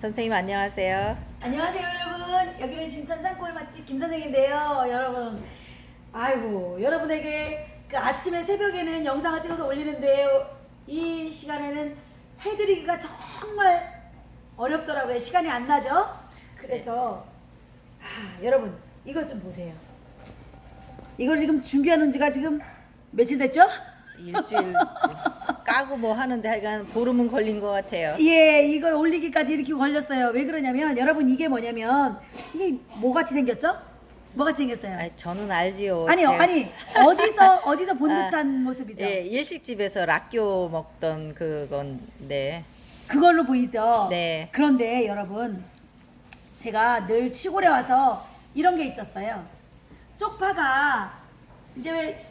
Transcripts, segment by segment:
선생님 안녕하세요. 안녕하세요 여러분. 여기는 진천산 꿀맛집 김 선생인데요. 여러분 아이고 여러분에게 그 아침에 새벽에는 영상을 찍어서 올리는데요 이 시간에는 해드리기가 정말 어렵더라고요. 시간이 안 나죠? 그래서 아, 여러분 이거 좀 보세요. 이걸 지금 준비하는 지가 지금 며칠 됐죠? 일주일 까고 뭐 하는데 하여간 보름은 걸린 것 같아요. 예, 이거 올리기까지 이렇게 걸렸어요. 왜 그러냐면 여러분 이게 뭐냐면 이게 뭐같이 생겼죠? 뭐같이 생겼어요? 아, 저는 알지요. 아니요, 제가- 아니 어디서 어디서 본 아, 듯한 모습이죠. 예, 일식집에서 락교 먹던 그건데. 그걸로 보이죠. 네. 그런데 여러분 제가 늘 시골에 와서 이런 게 있었어요. 쪽파가 이제 왜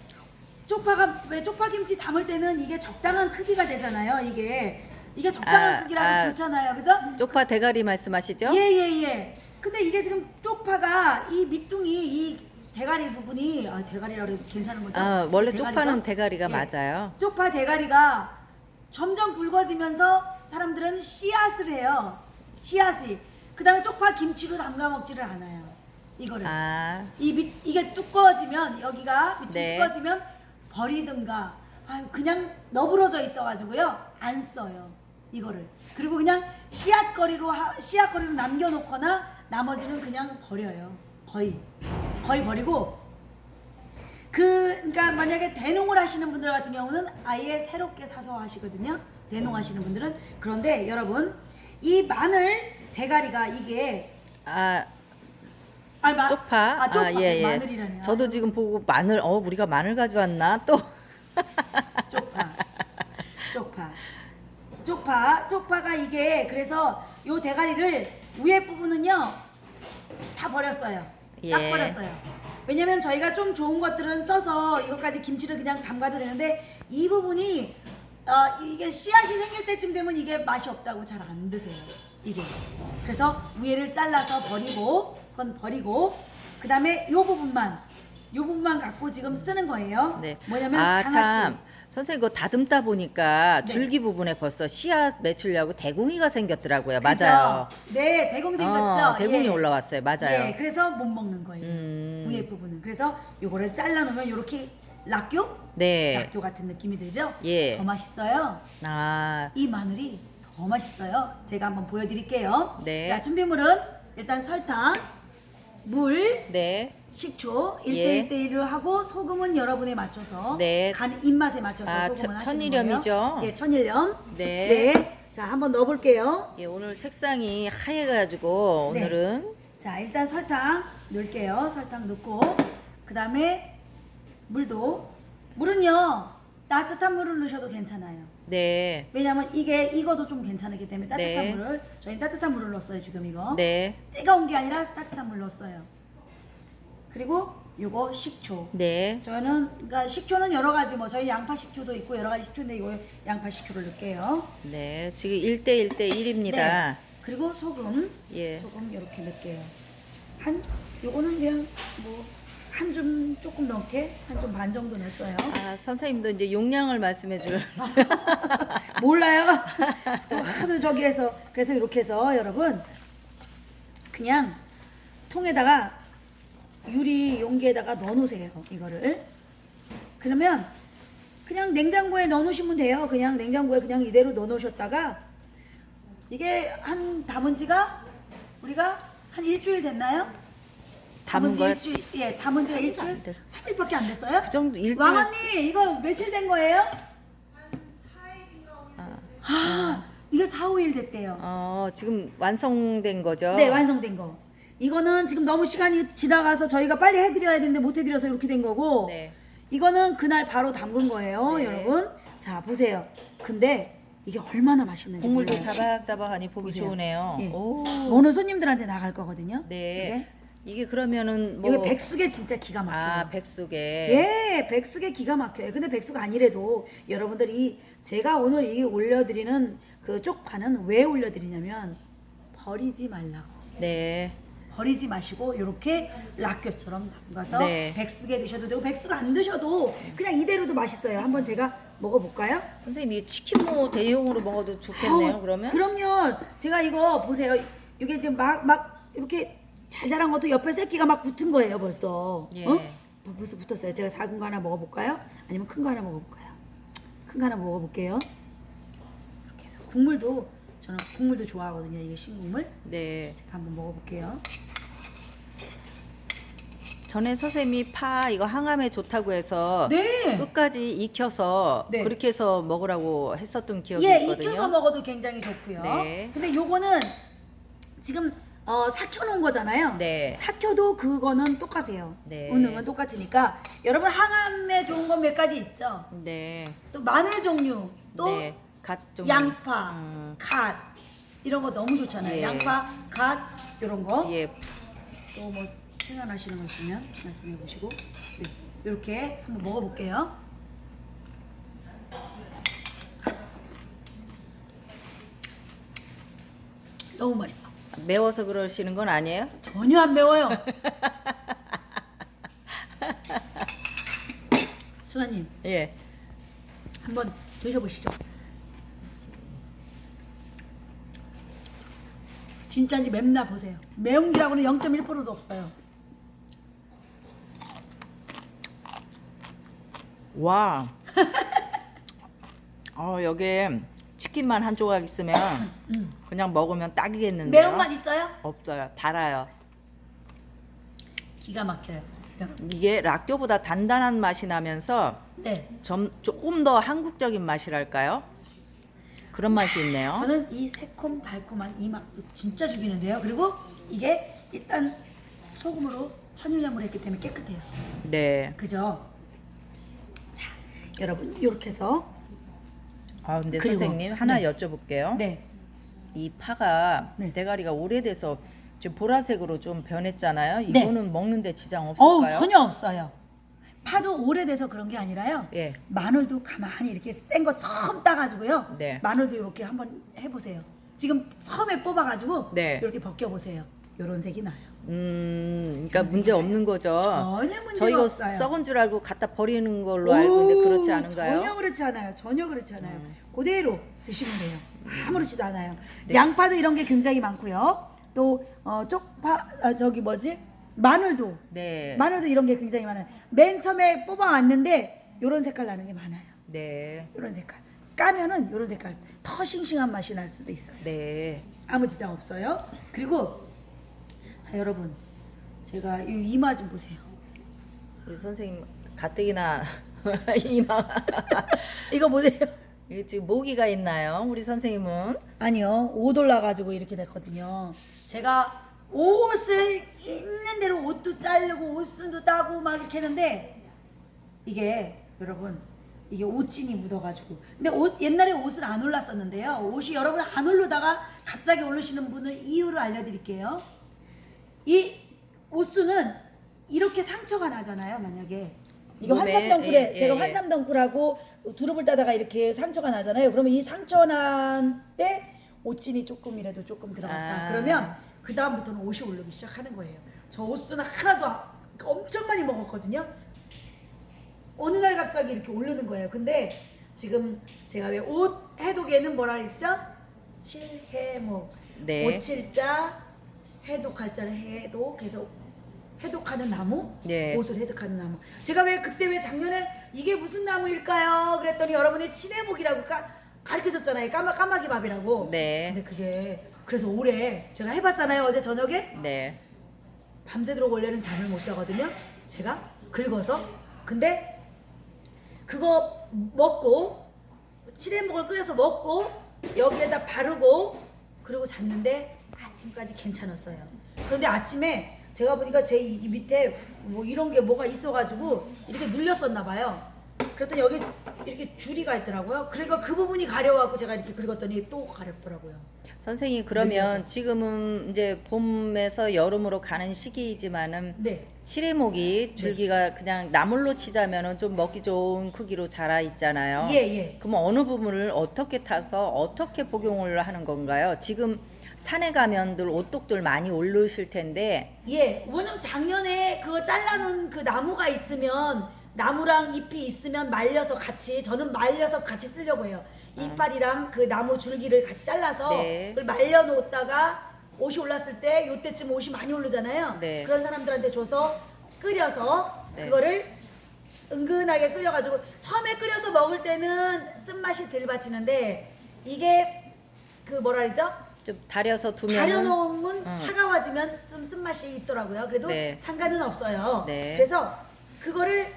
쪽파가 왜 쪽파김치 담을 때는 이게 적당한 크기가 되잖아요. 이게 이게 적당한 아, 크기라서 아. 좋잖아요. 그죠? 쪽파 대가리 말씀하시죠? 예예예. 예, 근데 이게 지금 쪽파가 이 밑둥이 이 대가리 부분이 아 대가리라고 해도 괜찮은 거죠? 아, 원래 대가리죠? 쪽파는 대가리가 예. 맞아요. 쪽파 대가리가 점점 굵어지면서 사람들은 씨앗을 해요. 씨앗이. 그다음에 쪽파 김치로 담가 먹지를 않아요. 이거를. 아, 이 밑, 이게 두꺼워지면 여기가 밑이 네. 두꺼워지면 버리든가. 아유 그냥 너부러져 있어가지고요. 안 써요 이거를. 그리고 그냥 씨앗거리로 하- 씨앗거리로 남겨놓거나 나머지는 그냥 버려요. 거의. 거의 버리고. 그 그러니까 만약에 대농을 하시는 분들 같은 경우는 아예 새롭게 사서 하시거든요. 대농 하시는 분들은. 그런데 여러분 이 마늘 대가리가 이게 아, 아, 마, 쪽파. 아, 쪽파 예, 예. 마늘이라네요 저도 지금 보고 마늘, 어, 우리가 마늘 가져왔나? 또. 쪽파. 쪽파. 쪽파. 쪽파가 이게 그래서 요 대가리를 위에 부분은요 다 버렸어요. 싹 예. 버렸어요. 왜냐면 저희가 좀 좋은 것들은 써서 이것까지 김치를 그냥 담가도 되는데 이 부분이 어, 이게 씨앗이 생길 때쯤 되면 이게 맛이 없다고 잘 안 드세요. 이게. 그래서 위에를 잘라서 버리고 그건 버리고 그 다음에 요 부분만 요 부분만 갖고 지금 쓰는 거예요. 네. 뭐냐면 아, 장아찌. 참. 선생님, 그거 다듬다 보니까 네. 줄기 부분에 벌써 씨앗 매출려고 대궁이가 생겼더라고요. 그죠? 맞아요. 네, 대공 생겼죠. 어, 대궁이 예. 올라왔어요. 맞아요. 네, 그래서 못 먹는 거예요. 음. 위에 부분은. 그래서 요거를 잘라놓으면 이렇게 락교? 네. 락교 같은 느낌이 들죠? 예. 더 맛있어요. 아, 이 마늘이 더 맛있어요. 제가 한번 보여드릴게요. 네. 자, 준비물은 일단 설탕, 물, 네. 식초 1대 예. 1대 1을 하고 소금은 여러분에 맞춰서 네. 간 입맛에 맞춰서 아, 소금을 천- 하시는 천일염이죠? 거예요. 예, 천일염. 네. 자, 한번 넣어볼게요. 예, 오늘 색상이 하얘가지고 네. 오늘은 자 일단 설탕 넣을게요 설탕 넣고 그 다음에 물도 물은요 따뜻한 물을 넣으셔도 괜찮아요 네. 왜냐면 이게 익어도 좀 괜찮기 때문에 따뜻한 네. 물을 저희 따뜻한 물을 넣었어요 지금 이거 네. 뜨거운 게 아니라 따뜻한 물 넣었어요 그리고 요거 식초 네. 저는 그러니까 식초는 여러 가지 뭐 저희 양파 식초도 있고 여러 가지 식초인데 이거 양파 식초를 넣을게요 네. 지금 1대 1대 1입니다. 네. 그리고 소금 예. 소금 이렇게 넣을게요. 한 요거는 그냥 뭐 한 줌 조금 넣게 한 줌 반 정도 넣었어요. 아, 선생님도 이제 용량을 말씀해 줄. 몰라요. 또 하도 저기에서 그래서 이렇게 해서 여러분 그냥 통에다가 유리 용기에다가 넣어놓으세요. 이거를 그러면 그냥 냉장고에 넣어놓으시면 돼요. 그냥 냉장고에 그냥 이대로 넣어놓으셨다가 이게 한 담은 지가 우리가 한 일주일 됐나요? 담은 지? 일주일, 예, 담은 지가 일주일? 안 됐- 3일밖에 안 됐어요? 그 정도 일주일- 왕 언니, 이거 며칠 된 거예요? 아, 이게 4, 5일 됐대요. 어, 지금 완성된 거죠? 네, 완성된 거. 이거는 지금 너무 시간이 지나가서 저희가 빨리 해드려야 되는데 못 해드려서 이렇게 된 거고, 네. 이거는 그날 바로 담근 거예요, 네. 여러분. 자, 보세요. 근데 이게 얼마나 맛있는지 국물도 몰라요. 자박자박하니 보기 보세요. 좋으네요. 예. 오. 오늘 손님들한테 나갈 거거든요. 네. 이게 그러면은 이게, 뭐 이게 백숙에 진짜 기가 막혀요. 아, 백숙에. 예, 백숙에 기가 막혀요. 근데 백숙 아니래도 여러분들이 제가 오늘 이 올려드리는 그 쪽파는 왜 올려드리냐면 버리지 말라고. 네. 버리지 마시고 이렇게 락교처럼 담가서 네. 백숙에 드셔도 되고 백숙 안 드셔도 그냥 이대로도 맛있어요. 한번 제가 먹어볼까요? 선생님 이게 치킨무 대용으로 먹어도 좋겠네요. 아우, 그러면 그럼요. 제가 이거 보세요. 이게 지금 막 막 이렇게 잘 자란 것도 옆에 새끼가 막 붙은 거예요 벌써. 예. 어? 벌써 붙었어요. 제가 작은 거 하나 먹어볼까요? 아니면 큰 거 하나 먹어볼까요? 큰 거 하나 먹어볼게요. 이렇게 해서 국물도 저는 국물도 좋아하거든요. 이게 신국물. 네. 제가 한번 먹어볼게요. 전에 선생님이 파 이거 항암에 좋다고 해서 네. 끝까지 익혀서 네. 그렇게 해서 먹으라고 했었던 기억이 예, 있거든요. 익혀서 먹어도 굉장히 좋고요. 네. 근데 요거는 지금 어, 삭혀놓은 거잖아요. 네. 삭혀도 그거는 똑같아요. 네. 은능은 똑같으니까 여러분 항암에 좋은 건 몇 가지 있죠. 네. 또 마늘 종류, 또 네. 갓 좀. 양파, 음. 갓 이런 거 너무 좋잖아요. 예. 양파, 갓 이런 거. 예. 또 뭐 생각나시는 거 있으면 말씀해 보시고 네, 이렇게 한번 먹어볼게요. 너무 맛있어. 매워서 그러시는 건 아니에요? 전혀 안 매워요. 수아님 예. 한번 드셔보시죠. 진짜인지 맵나 보세요. 매운 기라고는 0.1%도 없어요. 와. 어, 여기에 치킨만 한 조각 있으면 그냥 먹으면 딱이겠는데요. 음. 매운맛 있어요? 없어요. 달아요. 기가 막혀요. 이게 락교보다 단단한 맛이 나면서 네. 좀 조금 더 한국적인 맛이랄까요? 그런 맛이 있네요. 저는 이 새콤 달콤한 이 맛도 진짜 죽이는데요. 그리고 이게 일단 소금으로 천일염을 했기 때문에 깨끗해요. 네. 그죠? 자, 여러분 이렇게 해서 아 근데 그리고, 선생님 하나 네. 여쭤볼게요. 네. 이 파가 네. 대가리가 오래돼서 지금 보라색으로 좀 변했잖아요. 네. 이거는 먹는데 지장 어우 없을까요? 전혀 없어요. 파도 오래돼서 그런 게 아니라요. 예. 마늘도 가만히 이렇게 센 거 처음 따가지고요. 네. 마늘도 이렇게 한번 해보세요. 지금 처음에 뽑아가지고 네. 이렇게 벗겨보세요. 이런 색이 나요. 음, 그러니까 문제 없는 거죠. 전혀 문제가 저 이거 없어요. 썩은 줄 알고 갖다 버리는 걸로 알고 있는데 그렇지 오, 않은가요? 음. 전혀 그렇지 않아요. 전혀 그렇지 않아요. 그대로 드시면 돼요. 아무렇지도 않아요. 네. 양파도 이런 게 굉장히 많고요. 또 어, 쪽파 아, 저기 뭐지 마늘도 네. 마늘도 이런 게 굉장히 많아요. 맨 처음에 뽑아왔는데 이런 색깔 나는 게 많아요. 네. 이런 색깔 까면은 이런 색깔 더 싱싱한 맛이 날 수도 있어요. 네. 아무 지장 없어요. 그리고 자 여러분 제가 이 이마 좀 보세요. 우리 선생님 가뜩이나 이마 이거 보세요. 이게 지금 모기가 있나요? 우리 선생님은 아니요 옷 올라가지고 이렇게 됐거든요. 제가 옷을 있는 대로 옷도 자르고 옷순도 따고 막 이렇게 했는데 이게 여러분 이게 옷진이 묻어가지고 근데 옷 옛날에 옷을 안 올랐었는데요. 옷이 여러분 안 올르다가 갑자기 올르시는 분은 이유를 알려드릴게요. 이 옷수는 이렇게 상처가 나잖아요. 만약에 이거 몸에, 환삼덩굴에 예, 제가 예. 환삼덩굴하고 두릅을 따다가 이렇게 상처가 나잖아요. 그러면 이 상처 난 때 옷진이 조금이라도 조금 들어갔다. 아. 그러면 그 다음부터는 옷이 오르기 시작하는 거예요. 저 옷수는 하나도 안- 엄청 많이 먹었거든요. 어느 날 갑자기 이렇게 오르는 거예요. 근데 지금 제가 왜 옷 해독에는 뭐라 했죠? 칠해목. 네. 오칠자 해독할 자를 해독해서 해독하는 나무, 네. 옷을 해독하는 나무. 제가 왜 그때 왜 작년에 이게 무슨 나무일까요? 그랬더니 여러분이 칠해목이라고 까, 가르쳐줬잖아요. 까마 까마귀 밥이라고. 네. 근데 그게 그래서 올해 제가 해봤잖아요. 어제 저녁에 네. 밤새도록 원래는 잠을 못 자거든요. 제가 긁어서. 근데 그거 먹고 칠해먹을 끓여서 먹고 여기에다 바르고 그리고 잤는데 아침까지 괜찮았어요. 그런데 아침에 제가 보니까 제 이 밑에 뭐 이런 게 뭐가 있어가지고 이렇게 눌렸었나 봐요. 그랬더니 여기 이렇게 줄이가 있더라고요. 그러니까 그 부분이 가려워갖고 제가 이렇게 긁었더니 또 가렵더라고요. 선생님 그러면 지금은 이제 봄에서 여름으로 가는 시기이지만은 네. 칠해목이 줄기가 그냥 나물로 치자면은 좀 먹기 좋은 크기로 자라 있잖아요. 예, 예. 그럼 어느 부분을 어떻게 타서 어떻게 복용을 하는 건가요? 지금 산에 가면들 오똑들 많이 오르실 텐데 예, 왜냐면 작년에 그거 잘라놓은 그 나무가 있으면 나무랑 잎이 있으면 말려서 같이 저는 말려서 같이 쓰려고 해요. 이빨이랑 그 나무 줄기를 같이 잘라서 네. 그걸 말려 놓다가 옷이 올랐을 때 요때쯤 옷이 많이 오르잖아요. 네. 그런 사람들한테 줘서 끓여서 네. 그거를 은근하게 끓여가지고 처음에 끓여서 먹을 때는 쓴맛이 덜 받치는데 이게 그 뭐라 그러죠? 좀 다려서 두면 가려놓으면 음. 차가워지면 좀 쓴맛이 있더라고요. 그래도 네. 상관은 없어요. 네. 그래서 그거를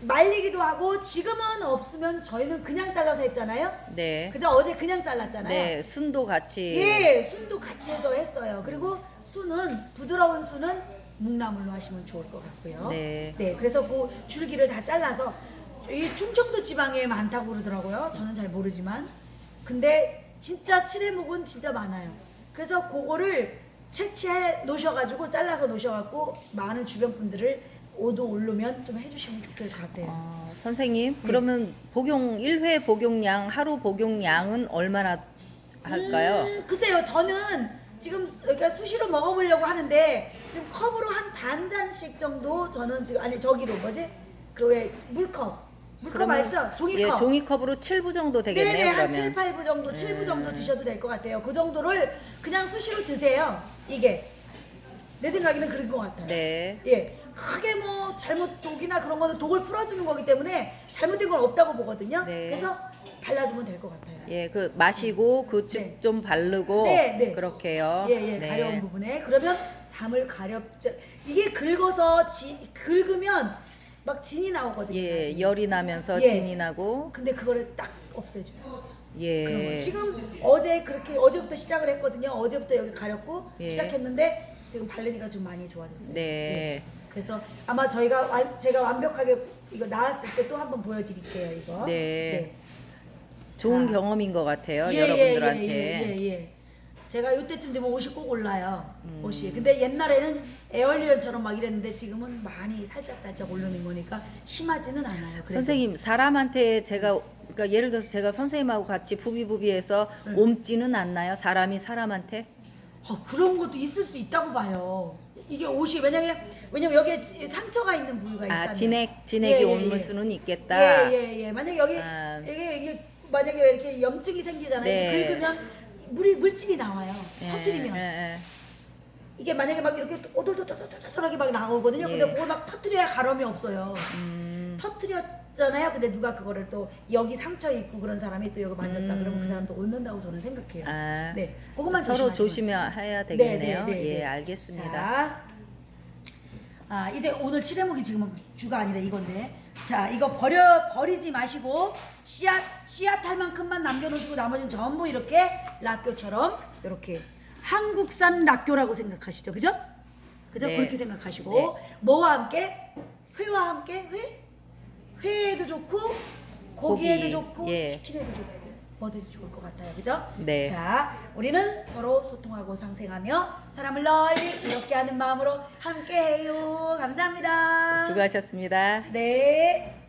말리기도 하고 지금은 없으면 저희는 그냥 잘라서 했잖아요. 네. 그죠? 어제 그냥 잘랐잖아요. 네, 순도 같이 예, 순도 같이 해서 했어요. 그리고 순은 부드러운 순은 묵나물로 하시면 좋을 것 같고요. 네. 그래서 그 줄기를 다 잘라서 이 충청도 지방에 많다고 그러더라고요. 저는 잘 모르지만. 근데 진짜 칠해묵은 진짜 많아요. 그래서 그거를 채취해 놓으셔가지고 잘라서 놓으셔갖고 많은 주변 분들을 오도 오르면 좀 해주시면 좋을 것 같아요. 어, 선생님, 네. 그러면 복용 1회 복용량, 하루 복용량은 얼마나 할까요? 음, 글쎄요, 저는 지금 그러니까 수시로 먹어보려고 하는데 지금 컵으로 한 반 잔씩 정도 저는 지금 아니 저기로 뭐지? 그 왜 물컵 물컵 그러면 아시죠? 종이컵. 예, 종이컵으로 7부 정도 되겠네요, 네네 한 그러면. 7, 8부 정도, 7부 음. 정도 드셔도 될 것 같아요. 그 정도를 그냥 수시로 드세요. 이게 내 생각에는 그런 것 같아요. 네. 예, 크게 뭐 잘못 독이나 그런 거는 독을 풀어주는 거기 때문에 잘못된 건 없다고 보거든요. 네. 그래서 발라주면 될 것 같아요. 예, 그 마시고 그 네. 즙 좀 바르고 네, 네. 그렇게요. 예, 예, 네. 가려운 부분에 그러면 잠을 가렵죠. 이게 긁어서 지, 긁으면 막 진이 나오거든요. 예, 나중에. 열이 나면서 예. 진이 나고 근데 그거를 딱 없애줘요. 예. 지금 어제 그렇게 어제부터 시작을 했거든요. 어제부터 여기 가렵고 예. 시작했는데 지금 바르니까 좀 많이 좋아졌어요. 네. 예. 그래서 아마 저희가 완- 제가 완벽하게 이거 나왔을 때 또 한번 보여드릴게요. 이거. 네. 좋은 아. 경험인 것 같아요, 예, 여러분들한테. 예, 예, 예, 예. 제가 이때쯤 되면 옷이 꼭 올라요. 음. 옷이. 근데 옛날에는 에어리언처럼 막 이랬는데 지금은 많이 살짝 살짝 오르는 거니까 심하지는 않아요. 그래도. 선생님 사람한테 제가 그러니까 예를 들어서 제가 선생님하고 같이 부비부비해서 네. 옮지는 않나요? 사람이 사람한테? 어, 그런 것도 있을 수 있다고 봐요. 이게 옷이 왜냐면 왜냐면 여기에 지- 상처가 있는 부위가 있다. 아 진액 진액이 예, 예, 옮을 예. 수는 있겠다. 예예예. 예, 만약 여기 아. 이게, 이게 만약에 왜 이렇게 염증이 생기잖아요. 네. 긁으면 물이 물집이 나와요. 예, 터뜨리면 예, 예. 이게 만약에 막 이렇게 오돌도돌도돌하게 막 나오거든요. 근데 예. 그걸 막 터뜨려야 가름이 없어요. 음, 터뜨렸 잖아요. 근데 누가 그거를 또 여기 상처 있고 그런 사람이 또 여기 만졌다 음. 그러면 그 사람도 얻는다고 저는 생각해요. 아, 네, 그것만 서로 조심하시면 조심해야 되겠네요. 네, 네, 네, 예, 네. 알겠습니다. 자, 아 이제 오늘 칠해묵이 지금 주가 아니라 이건데, 자 이거 버려 버리지 마시고 씨앗 씨앗 할 만큼만 남겨놓으시고 나머지는 전부 이렇게 락교처럼 이렇게 한국산 락교라고 생각하시죠, 그죠? 그죠? 네. 그렇게 생각하시고 네. 뭐와 함께 회와 함께 회 회에도 좋고 고기에도 고기, 좋고 예. 치킨에도 좋고 뭐든지 좋을 것 같아요. 그죠? 네. 자, 우리는 서로 소통하고 상생하며 사람을 널리 이롭게 하는 마음으로 함께해요. 감사합니다. 수고하셨습니다. 네.